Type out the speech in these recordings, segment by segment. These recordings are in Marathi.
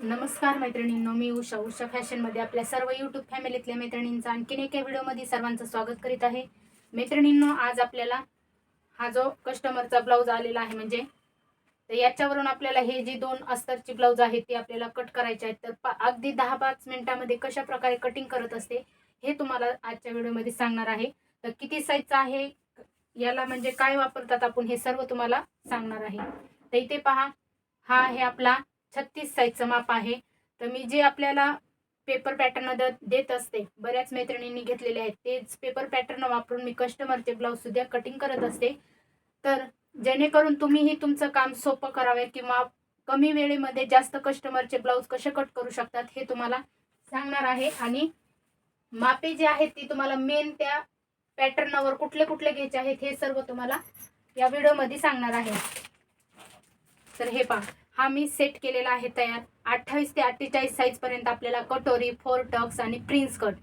नमस्कार मैत्रिणींनो मी उषा. उषा फॅशनमध्ये आपल्या सर्व यूट्यूब फॅमिलीतल्या मैत्रिणींचं आणखीन एका व्हिडिओमध्ये सर्वांचं स्वागत करीत आहे. मैत्रिणींनो आज आपल्याला हा जो कस्टमरचा ब्लाऊज आलेला आहे म्हणजे तर याच्यावरून आपल्याला हे जी दोन अस्तरची ब्लाऊज आहेत ती आपल्याला कट करायचे आहेत. तर पा अगदी दहा पाच मिनिटामध्ये कशा प्रकारे कटिंग करत असते हे तुम्हाला आजच्या व्हिडिओमध्ये सांगणार आहे. तर किती साईजचा आहे याला म्हणजे काय वापरतात आपण हे सर्व तुम्हाला सांगणार आहे. तर इथे पहा हा आहे आपला छत्तीस साईजचं माप आहे. तर मी जे आपल्याला पेपर पॅटर्न देत असते बऱ्याच मैत्रिणींनी घेतलेले आहेत तेच पेपर पॅटर्न वापरून मी कस्टमरचे ब्लाऊज सुद्धा कटिंग करत असते. तर जेणेकरून तुम्हीही तुमचं काम सोपं करावे किंवा कमी वेळेमध्ये जास्त कस्टमरचे ब्लाऊज कसे कट करू शकतात हे तुम्हाला सांगणार आहे. आणि मापे जे आहेत ती तुम्हाला मेन त्या पॅटर्नवर कुठले कुठले घ्यायचे आहेत हे सर्व तुम्हाला या व्हिडिओमध्ये सांगणार आहे. तर हे पहा. हा मी सेट केलेला आहे तयार. अठ्ठावीस ते अठ्ठेचाळीस साईजपर्यंत आपल्याला कटोरी फोर टक्स आणि प्रिन्स कट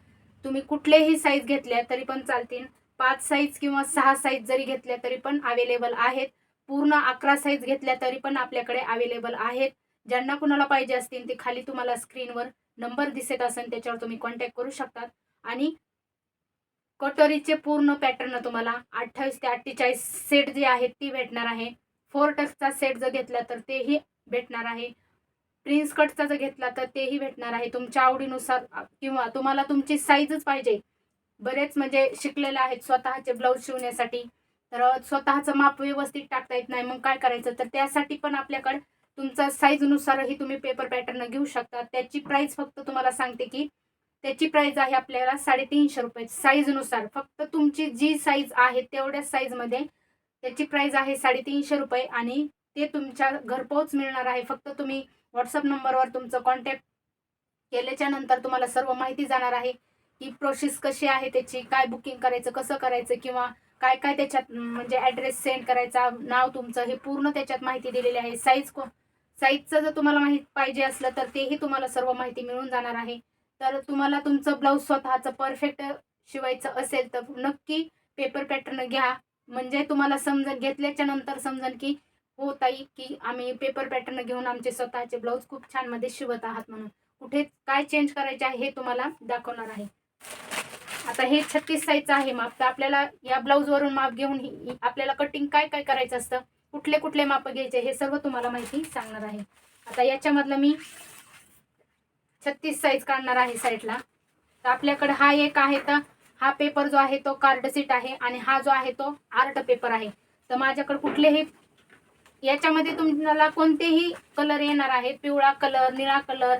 तुम्ही कुठलेही साईज घेतल्या तरी पण चालतील. पाच साईज किंवा सहा साईज जरी घेतल्या तरी पण अवेलेबल आहेत. पूर्ण अकरा साईज घेतल्या तरी पण आपल्याकडे अवेलेबल आहेत. ज्यांना कुणाला पाहिजे असतील ते खाली तुम्हाला स्क्रीनवर नंबर दिसत असेल त्याच्यावर तुम्ही कॉन्टॅक्ट करू शकतात. आणि कटोरीचे पूर्ण पॅटर्न तुम्हाला अठ्ठावीस ते अठ्ठेचाळीस सेट जे आहेत ती भेटणार आहे. फोर टक्सचा सेट जर घेतला तर तेही भेटणार आहे. प्रिन्स कटचा जर घेतला तर तेही भेटणार आहे. तुमच्या आवडीनुसार किंवा तुम्हाला तुमची साईजच पाहिजे. बरेच म्हणजे शिकलेले आहेत स्वतःचे ब्लाऊज शिवण्यासाठी. तर स्वतःचं माप व्यवस्थित टाकता येत नाही. मग काय करायचं? तर त्यासाठी पण आपल्याकडे तुमचा साईजनुसारही तुम्ही पेपर पॅटर्न घेऊ शकता. त्याची प्राईस फक्त तुम्हाला सांगते की त्याची प्राईज आहे आपल्याला साडेतीनशे रुपये. साईजनुसार फक्त तुमची जी साईज आहे तेवढ्याच साईजमध्ये त्याची प्राईज आहे साडेतीनशे रुपये आणि ते तुमच्या घरपोच मिळणार आहे. फक्त तुम्ही व्हॉट्सअप नंबरवर तुमचं कॉन्टॅक्ट केल्याच्यानंतर तुम्हाला सर्व माहिती जाणार आहे. की प्रोसेस कशी आहे त्याची काय बुकिंग करायचं कसं करायचं किंवा काय काय त्याच्यात म्हणजे ॲड्रेस सेंड करायचा नाव तुमचं हे पूर्ण त्याच्यात माहिती दिलेली आहे. साईज को साईजचं जर तुम्हाला माहीत पाहिजे असलं तर तेही तुम्हाला सर्व माहिती मिळून जाणार आहे. तर तुम्हाला तुमचं ब्लाऊज स्वतःचं परफेक्ट शिवायचं असेल तर नक्की पेपर पॅटर्न घ्या. म्हणजे तुम्हाला समजून घेतल्याच्या नंतर समजन की हो ताई की आम्ही पेपर पॅटर्न घेऊन आमचे स्वतःचे ब्लाऊज खूप छानमध्ये शिवत आहात म्हणून. कुठे काय चेंज करायचे आहे हे तुम्हाला दाखवणार आहे. आता हे छत्तीस साईजचं आहे माप. तर आपल्याला या ब्लाऊजवरून माप घेऊन आपल्याला कटिंग काय काय करायचं असतं? कुठले कुठले माप घ्यायचे हे सर्व तुम्हाला माहिती सांगणार आहे. आता याच्यामधलं मी छत्तीस साईज काढणार आहे साईडला तर आपल्याकडे हा एक आहे तर हा पेपर जो आहे तो कार्ड सीट आहे आणि हा जो आहे तो आर्ट पेपर आहे. तर माझ्याकडे कुठलेही याच्यामध्ये तुम्हाला कोणतेही कलर येणार आहे पिवळा कलर निळा कलर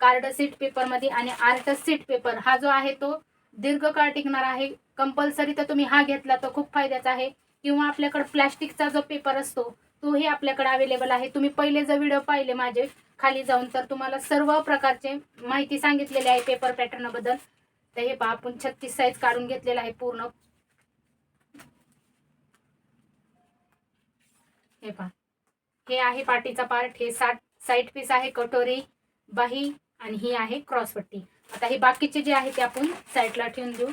कार्ड सीट पेपरमध्ये आणि आर्ट सीट पेपर हा जो आहे तो दीर्घकाळ टिकणार आहे. कंपल्सरी तर तुम्ही हा घेतला तर खूप फायद्याचा आहे. किंवा आपल्याकडे प्लॅस्टिकचा जो पेपर असतो तोही आपल्याकडे अवेलेबल आहे. तुम्ही पहिले जर व्हिडिओ पाहिले माझे खाली जाऊन तर तुम्हाला सर्व प्रकारचे माहिती सांगितलेली आहे पेपर पॅटर्नबद्दल तर हे पहा आपण छत्तीस साईज काढून घेतलेला आहे पूर्ण. हे पहा. हे आहे पाटीचा पार्ट हे साठ साईड पीस आहे कटोरी बाही आणि ही आहे क्रॉसपट्टी. आता हे बाकीचे जे आहे ते आपण साईडला ठेवून देऊ.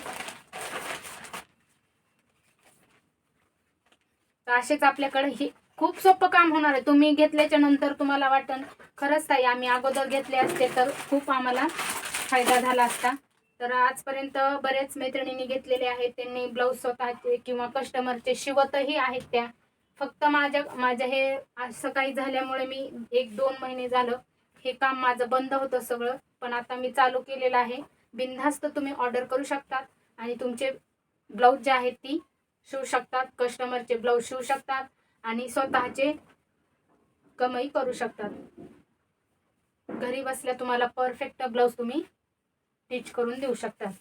तर असेच आपल्याकडे हे खूप सोपं काम होणार आहे. तुम्ही घेतल्याच्या नंतर तुम्हाला वाटन खरंच ताई आम्ही अगोदर घेतले असते तर खूप आम्हाला फायदा झाला असता. तर आजपर्यंत बरेच मैत्रिणींनी घेतलेले आहेत. त्यांनी ब्लाऊज स्वतःचे किंवा कस्टमरचे शिवतही आहेत त्या. फक्त माझ्या माझ्या हे असं काही झाल्यामुळे मी एक दोन महिने झालं. हे काम माझं बंद होतं सगळं. पण आता मी चालू केलेलं आहे. बिनधास्त तुम्ही ऑर्डर करू शकतात. आणि तुमचे ब्लाऊज जे आहेत ती शिवू शकतात. कस्टमरचे ब्लाऊज शिवू शकतात. आणि स्वतःचे कमाई करू शकतात. घरी बसल्या तुम्हाला परफेक्ट ब्लाऊज तुम्ही स्टिच करून देऊ शकतात.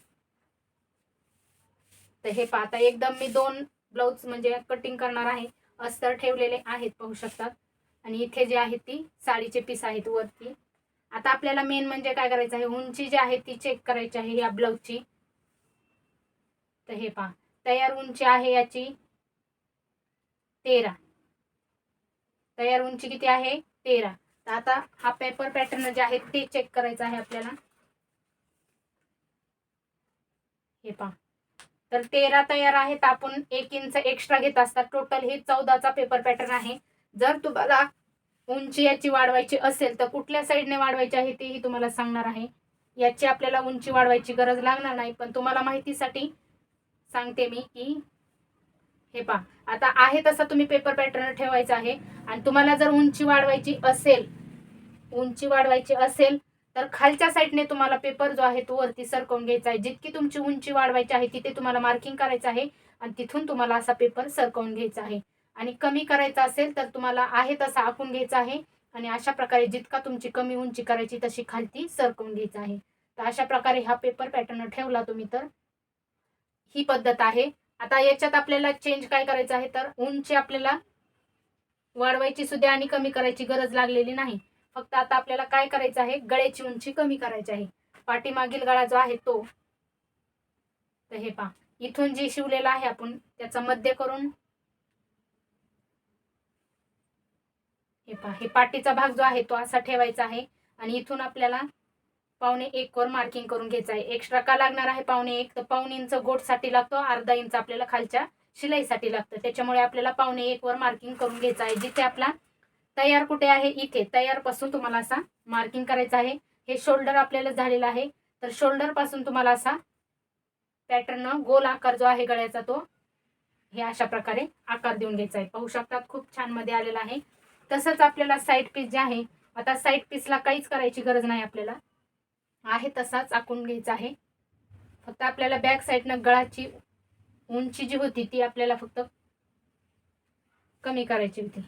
तर हे पाहता एकदम मी दोन ब्लाऊज म्हणजे कटिंग करणार आहे. अस्तर ठेवलेले आहेत पाहू शकतात. आणि इथे जे आहेत ती साडीचे पीस आहेत वरती. आता आपल्याला मेन म्हणजे काय करायचं आहे? उंची जी आहे ती चेक करायची आहे या ब्लाऊजची तर हे पहा. तयार उंची आहे याची तेरा. तयार उंची किती आहे? तेरा. तर आता हा पेपर पॅटर्न जे आहे ते चेक करायचं आहे आपल्याला. हे पहा. तर तेरा तयार आहेत. आपण एक इंच एक्स्ट्रा घेत असतात. टोटल हे चौदाचा पेपर पॅटर्न आहे. जर तुम्हाला उंची याची वाढवायची असेल तर कुठल्या साईडने वाढवायची आहे तेही तुम्हाला सांगणार आहे. याची आपल्याला उंची वाढवायची गरज लागणार नाही पण तुम्हाला माहितीसाठी सांगते मी की हे पहा. आता आहे तसा तुम्ही पेपर पॅटर्न ठेवायचा आहे. आणि तुम्हाला जर उंची वाढवायची असेल उंची वाढवायची असेल तर खालच्या साईडने तुम्हाला पेपर जो आहे तो वरती सरकवून घ्यायचा आहे. जितकी तुमची उंची वाढवायची आहे तिथे तुम्हाला मार्किंग करायचं आहे आणि तिथून तुम्हाला असा पेपर सरकवून घ्यायचा आहे. आणि कमी करायचा असेल तर तुम्हाला आहे तसा आखून घ्यायचा आहे आणि अशा प्रकारे जितका तुमची कमी उंची करायची तशी खालती सरकवून घ्यायचं आहे. तर अशा प्रकारे हा पेपर पॅटर्न ठेवला तुम्ही तर ही पद्धत आहे. आता याच्यात आपल्याला चेंज काय करायचं आहे तर उंची आपल्याला वाढवायची सुद्धा आणि कमी करायची गरज लागलेली नाही. फक्त आता आपल्याला काय करायचं आहे? गळ्याची उंची कमी करायची आहे. पाठीमागील गळा जो आहे तो तर हे पहा. इथून जे शिवलेलं आहे आपण त्याचा मध्य करून हे पहा. हे पाठीचा भाग जो आहे तो असा ठेवायचा आहे. आणि इथून आपल्याला पावणे एक वर मार्किंग करून घ्यायचं आहे. एक्स्ट्रा का लागणार आहे पावणे एक? तर पावणे इंच गोटसाठी लागतो. अर्धा इंच आपल्याला खालच्या शिलाईसाठी लागतं. त्याच्यामुळे आपल्याला पावणे एक वर मार्किंग करून घ्यायचं आहे. जिथे आपला तयार कुठे आहे? इथे. तयारपासून तुम्हाला असा मार्किंग करायचं आहे. हे शोल्डर आपल्याला झालेलं आहे. तर शोल्डरपासून तुम्हाला असा पॅटर्न गोल आकार जो आहे गळ्याचा तो हे अशा प्रकारे आकार देऊन घ्यायचा आहे. पाहू शकतात खूप छानमध्ये आलेला आहे. तसंच आपल्याला साईड पीस जे आहे आता साईड पीसला काहीच करायची गरज नाही आपल्याला. आहे तसाच आखून घ्यायचा आहे. फक्त आपल्याला बॅक साईडनं गळाची उंची जी होती ती आपल्याला फक्त कमी करायची होती.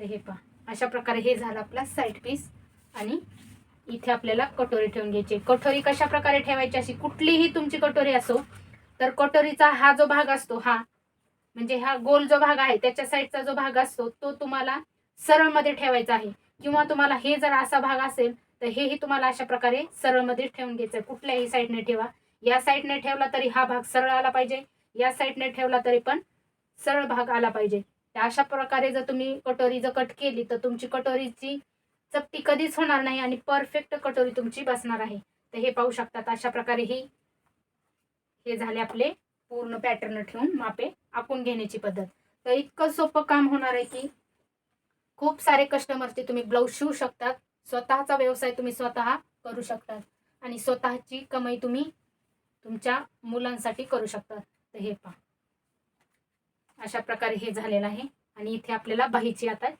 तर हे पहा. अशा प्रकारे हे झालं आपला साईड पीस आणि इथे आपल्याला कटोरी ठेवून घ्यायची कटोरी कशा प्रकारे ठेवायची अशी कुठलीही तुमची कटोरी असो तर कटोरीचा हा जो भाग असतो हा म्हणजे हा गोल जो भाग आहे त्याच्या साईडचा जो भाग असतो तो तुम्हाला सरळमध्ये ठेवायचा आहे. किंवा तुम्हाला हे जर असा भाग असेल तर हेही तुम्हाला अशा प्रकारे सरळमध्ये ठेवून घ्यायचं आहे. कुठल्याही साईडने ठेवा. या साईडने ठेवला तरी हा भाग सरळ आला पाहिजे. या साईडने ठेवला तरी पण सरळ भाग आला पाहिजे. अशा प्रकारे जर तुम्ही कटोरी जर कट केली तर तुमची कटोरीची चपटी कधीच होणार नाही आणि परफेक्ट कटोरी तुमची बसणार आहे. तर हे पाहू शकतात अशा प्रकारे ही हे झाले आपले पूर्ण पॅटर्न ठेवून मापे आखून घेण्याची पद्धत. तर इतकं सोपं काम होणार आहे की खूप सारे कस्टमरचे तुम्ही ब्लाऊज शिवू शकतात. स्वतःचा व्यवसाय तुम्ही स्वतः करू शकतात. आणि स्वतःची कमाई तुम्ही तुमच्या मुलांसाठी करू शकतात. तर हे पहा. अशा प्रकारे हे झालेलं आहे. आणि इथे आपल्याला बाहीची आता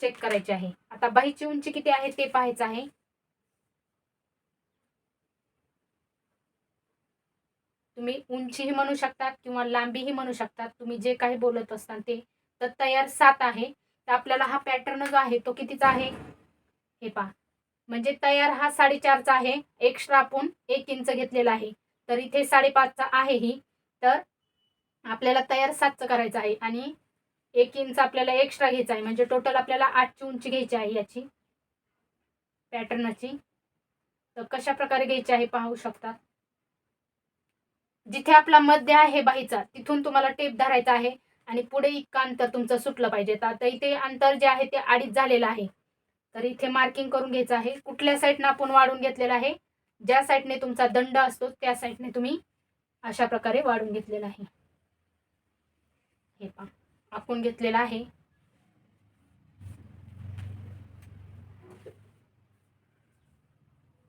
चेक करायची आहे. आता बाहीची उंची किती आहे ते पाहायचं आहे. तुम्ही उंचीही म्हणू शकतात किंवा लांबीही म्हणू शकतात. तुम्ही जे काही बोलत असता ते. तर तयार सात आहे. तर आपल्याला हा पॅटर्न जो आहे तो कितीचा आहे? हे पहा. म्हणजे तयार हा साडेचारचा आहे. एक्स्ट्रा आपण एक इंच घेतलेला आहे. तर इथे साडेपाचचा आहे ही. तर आपल्याला तयार सातचं करायचं आहे आणि एक इंच आपल्याला एक्स्ट्रा घ्यायचा आहे. म्हणजे टोटल आपल्याला आठची उंची घ्यायची आहे याची. पॅटर्नची तर कशा प्रकारे घ्यायची आहे पाहू शकतात जिथे आपला मध्य आहे बाहीचा तिथून तुम्हाला टेप धरायचा आहे आणि पुढे इतकं अंतर तुमचं सुटलं पाहिजे. तर आता इथे अंतर जे आहे ते अडीच झालेलं आहे. तर इथे मार्किंग करून घ्यायचं आहे. कुठल्या साईडनं आपण वाढून घेतलेलं आहे? ज्या साईडने तुमचा दंड असतो त्या साईडने तुम्ही अशा प्रकारे वाढून घेतलेला आहे. हे पहा. आखून घेतलेला आहे.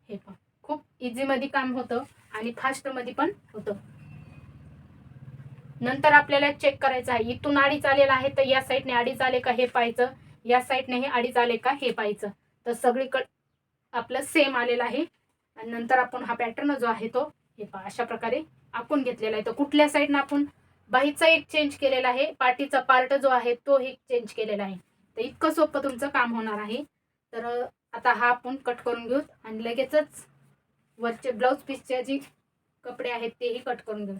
हे पहा. खूप इझी मध्ये काम होतं आणि फास्टमध्ये पण होतं. नंतर आपल्याला चेक करायचं आहे. इथून अडीच आलेला आहे तर या साईडने अडीच आले का हे पाहायचं. या साईडने हे अडीच आले का हे पाहायचं. तर सगळीकडे आपलं सेम आलेलं आहे. आणि नंतर आपण हा पॅटर्न जो आहे तो हे पहा अशा प्रकारे आपण घेतलेला आहे. तर कुठल्या साईडनं आपण बाहीचा एक चेंज केलेला आहे. पाठीचा पार्ट जो आहे तो एक चेंज केलेला आहे. तर इतकं सोपं तुमचं काम होणार आहे. तर आता हा आपण कट करून घेऊ आणि लगेचच वरचे ब्लाऊज पीसचे जे कपडे आहेत तेही कट करून घेऊ.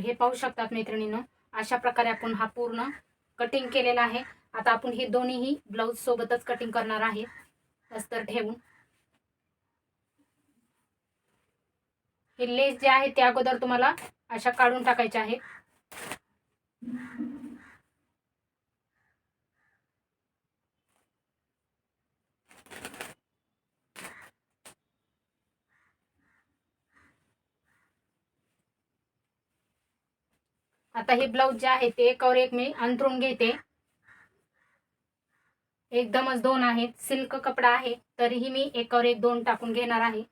हे पाहू शकतात मैत्रिणीनं अशा प्रकारे आपण हा पूर्ण कटिंग केलेला आहे. आता आपण हे दोन्हीही ब्लाऊज सोबतच कटिंग करणार आहे. अस्तर ठेवून. हे लेस जे आहे ते अगोदर तुम्हाला अशा काढून टाकायचे आहे. आता हे ब्लाऊज जे आहे ते एकावर एक मी अंतरून घेते. एकदमच दोन आहेत. सिल्क कपडा आहे तरीही मी एकावर एक दोन टाकून घेणार आहे.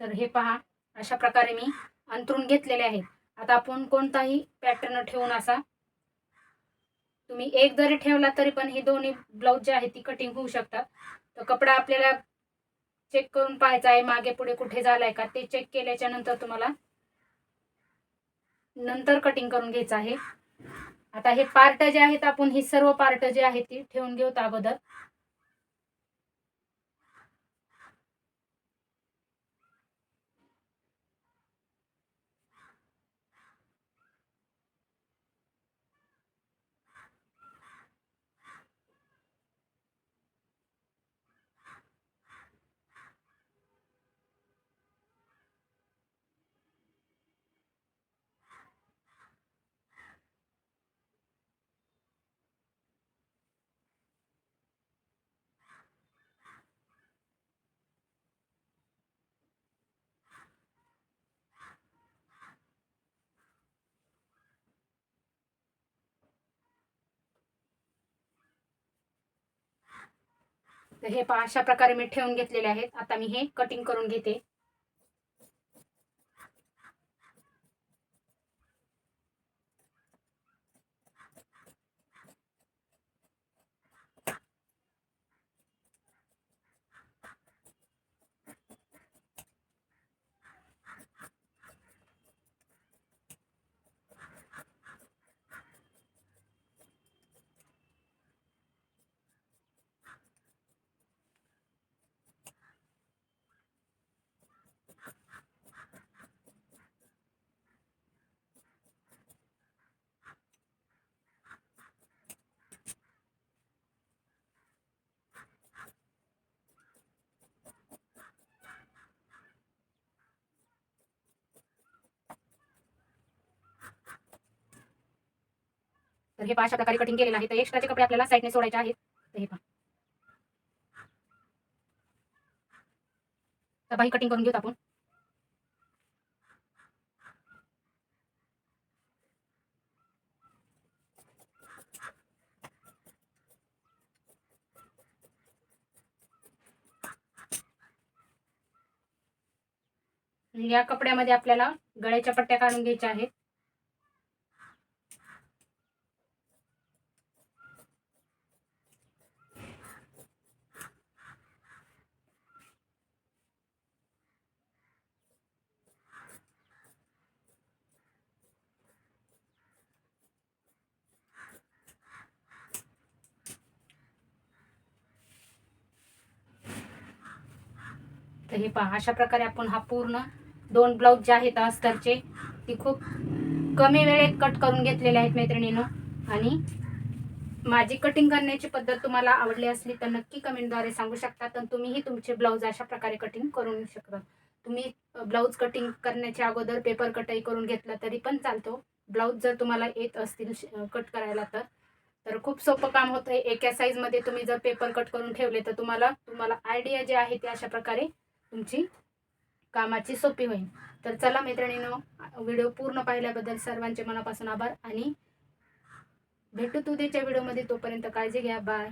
तर हे पहा अशा प्रकारे मी अंतरून घेतलेले आहेत आता आपण कोणताही पॅटर्न ठेवून असा तुम्ही एक जरी ठेवला तरी पण हे दोन्ही ब्लाऊज जे आहे ती कटिंग होऊ शकतात. तर कपडा आपल्याला चेक करून पाहायचा आहे मागे पुढे कुठे झालाय का ते चेक केल्याच्यानंतर तुम्हाला नंतर कटिंग करून घ्यायचं आहे. आता हे पार्ट जे आहेत आपण ही सर्व पार्ट जे आहेत ती ठेवून घेऊत अगोदर. तर हे पहा अशा प्रकारे मी ठेवून घेतलेले आहेत. आता मी हे कटिंग करून घेते. हे पहा अशा प्रकारे कटिंग केलेलं आहे. तर एक्स्ट्राचे कपडे आपल्याला साईडने सोडायचे आहेत तर हे पहा. तर कटिंग करून घेऊत आपण. या कपड्यामध्ये आपल्याला गळ्याच्या पट्ट्या काढून घ्यायच्या आहेत. तर हे पहा अशा प्रकारे आपण हा पूर्ण दोन ब्लाऊज जे आहेत अस्तरचे ती खूप कमी वेळेत कट करून घेतलेले आहेत मैत्रिणीनं. आणि माझी कटिंग करण्याची पद्धत तुम्हाला आवडली असली तर नक्की कमेंटद्वारे सांगू शकता. तर तुम्हीही तुमचे ब्लाऊज अशा प्रकारे कटिंग करून शकता. तुम्ही ब्लाऊज कटिंग करण्याच्या अगोदर पेपर कटही करून घेतला तरी पण चालतो. ब्लाऊज जर तुम्हाला येत असतील कट करायला तर. तर खूप सोपं काम होतं आहे एका साईजमध्ये तुम्ही जर पेपर कट करून ठेवले तर तुम्हाला तुम्हाला आयडिया जे आहे ते अशा प्रकारे तुमची कामाची सोपी होईल. तर चला मैत्रिणीनं व्हिडिओ पूर्ण पाहिल्याबद्दल सर्वांचे मनापासून आभार आणि भेटू तू त्याच्या व्हिडिओमध्ये तोपर्यंत काळजी घ्या. बाय